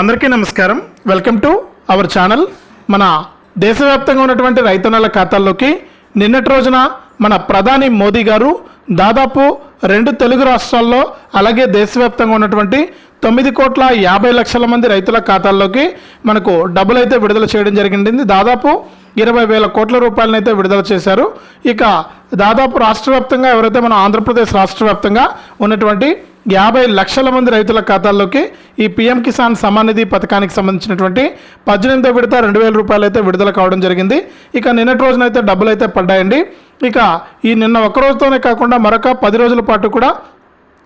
అందరికీ నమస్కారం. Welcome to our channel మన దేశవ్యాప్తంగా ఉన్నటువంటి రైతన్నల ఖాతాల్లోకి నిన్నటి రోజున మన ప్రధాని మోదీ గారు దాదాపు రెండు తెలుగు రాష్ట్రాల్లో అలాగే దేశవ్యాప్తంగా ఉన్నటువంటి తొమ్మిది కోట్ల యాభై లక్షల మంది రైతుల ఖాతాల్లోకి మనకు డబ్బులు అయితే విడుదల చేయడం జరిగింది. దాదాపు ఇరవై వేల కోట్ల రూపాయలను అయితే విడుదల చేశారు. ఇక దాదాపు రాష్ట్ర వ్యాప్తంగా ఎవరైతే మన ఆంధ్రప్రదేశ్ రాష్ట్ర వ్యాప్తంగా ఉన్నటువంటి యాభై లక్షల మంది రైతుల ఖాతాల్లోకి ఈ పీఎం కిసాన్ సమాన్ నిధి పథకానికి సంబంధించినటువంటి పద్దెనిమిదో విడత రెండు వేల రూపాయలు అయితే విడుదల కావడం జరిగింది. ఇక నిన్నటి రోజున అయితే డబ్బులు అయితే పడ్డాయండి. ఇక ఈ నిన్న ఒక్క రోజుతోనే కాకుండా మరొక పది రోజుల పాటు కూడా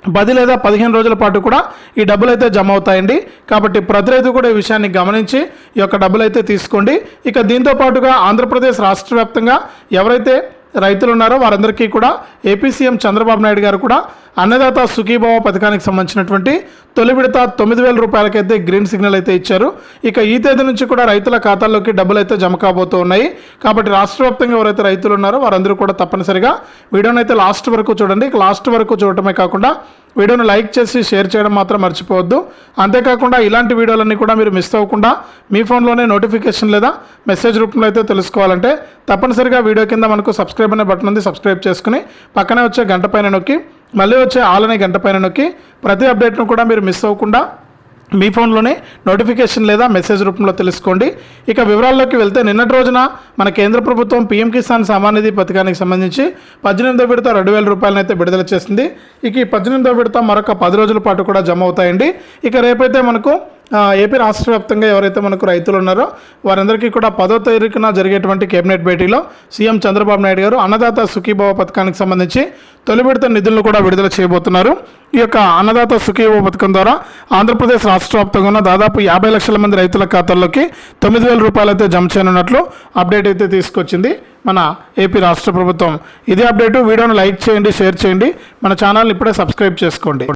పది లేదా పదిహేను రోజుల పాటు కూడా ఈ డబ్బులు అయితే జమ అవుతాయండి. కాబట్టి ప్రతి రైతు కూడా ఈ విషయాన్ని గమనించి ఈ యొక్క డబ్బులు అయితే తీసుకోండి. ఇక దీంతో పాటుగా ఆంధ్రప్రదేశ్ రాష్ట్ర వ్యాప్తంగా ఎవరైతే రైతులు ఉన్నారో వారందరికీ కూడా ఏపీ సీఎం చంద్రబాబు నాయుడు గారు కూడా అన్నదాత సుఖీభావ పథకానికి సంబంధించినటువంటి తొలి విడత తొమ్మిది వేల రూపాయలకైతే గ్రీన్ సిగ్నల్ అయితే ఇచ్చారు. ఇక ఈ తేదీ నుంచి కూడా రైతుల ఖాతాల్లోకి డబ్బులు అయితే జమ కాబోతూ ఉన్నాయి. కాబట్టి రాష్ట్ర వ్యాప్తంగా ఎవరైతే రైతులు ఉన్నారో వారందరూ కూడా తప్పనిసరిగా వీడియోనైతే లాస్ట్ వరకు చూడండి. లాస్ట్ వరకు చూడటమే కాకుండా వీడియోను లైక్ చేసి షేర్ చేయడం మాత్రం మర్చిపోవద్దు. అంతేకాకుండా ఇలాంటి వీడియోలన్నీ కూడా మీరు మిస్ అవ్వకుండా మీ ఫోన్లోనే నోటిఫికేషన్ లేదా మెసేజ్ రూపంలో అయితే తెలుసుకోవాలంటే తప్పనిసరిగా వీడియో కింద మనకు సబ్స్క్రైబ్ అనే బటన్ ఉంది సబ్స్క్రైబ్ చేసుకుని పక్కనే వచ్చే గంట పైన నొక్కి మళ్ళీ వచ్చే ఆల్ అనే గంట పైన నొక్కి ప్రతి అప్డేట్ను కూడా మీరు మిస్ అవ్వకుండా మీ ఫోన్లోనే నోటిఫికేషన్ లేదా మెసేజ్ రూపంలో తెలుసుకోండి. ఇక వివరాల్లోకి వెళ్తే నిన్నటి రోజున మన కేంద్ర ప్రభుత్వం పీఎం కిసాన్ సమాన్ నిధి పథకానికి సంబంధించి పద్దెనిమిదో విడత రెండు వేల రూపాయలను అయితే విడుదల చేసింది. ఇక ఈ పద్దెనిమిదో విడత మరొక పది రోజుల పాటు కూడా జమ అవుతాయండి. ఇక రేపైతే మనకు ఏపీ రాష్ట్ర వ్యాప్తంగా ఎవరైతే మనకు రైతులు ఉన్నారో వారందరికీ కూడా పదో తారీఖున జరిగేటువంటి కేబినెట్ భేటీలో సీఎం చంద్రబాబు నాయుడు గారు అన్నదాత సుఖీభావ పథకానికి సంబంధించి తొలి విడత నిధులను కూడా విడుదల చేయబోతున్నారు. ఈ యొక్క అన్నదాత సుఖీభావ పథకం ద్వారా ఆంధ్రప్రదేశ్ రాష్ట్ర వ్యాప్తంగా ఉన్న దాదాపు యాభై లక్షల మంది రైతుల ఖాతాల్లోకి తొమ్మిది వేల రూపాయలు అయితే జమ చేయనున్నట్లు అప్డేట్ అయితే తీసుకొచ్చింది మన ఏపీ రాష్ట్ర ప్రభుత్వం. ఇదే అప్డేటు వీడియోను లైక్ చేయండి షేర్ చేయండి. మన ఛానల్ని ఇప్పుడే సబ్స్క్రైబ్ చేసుకోండి.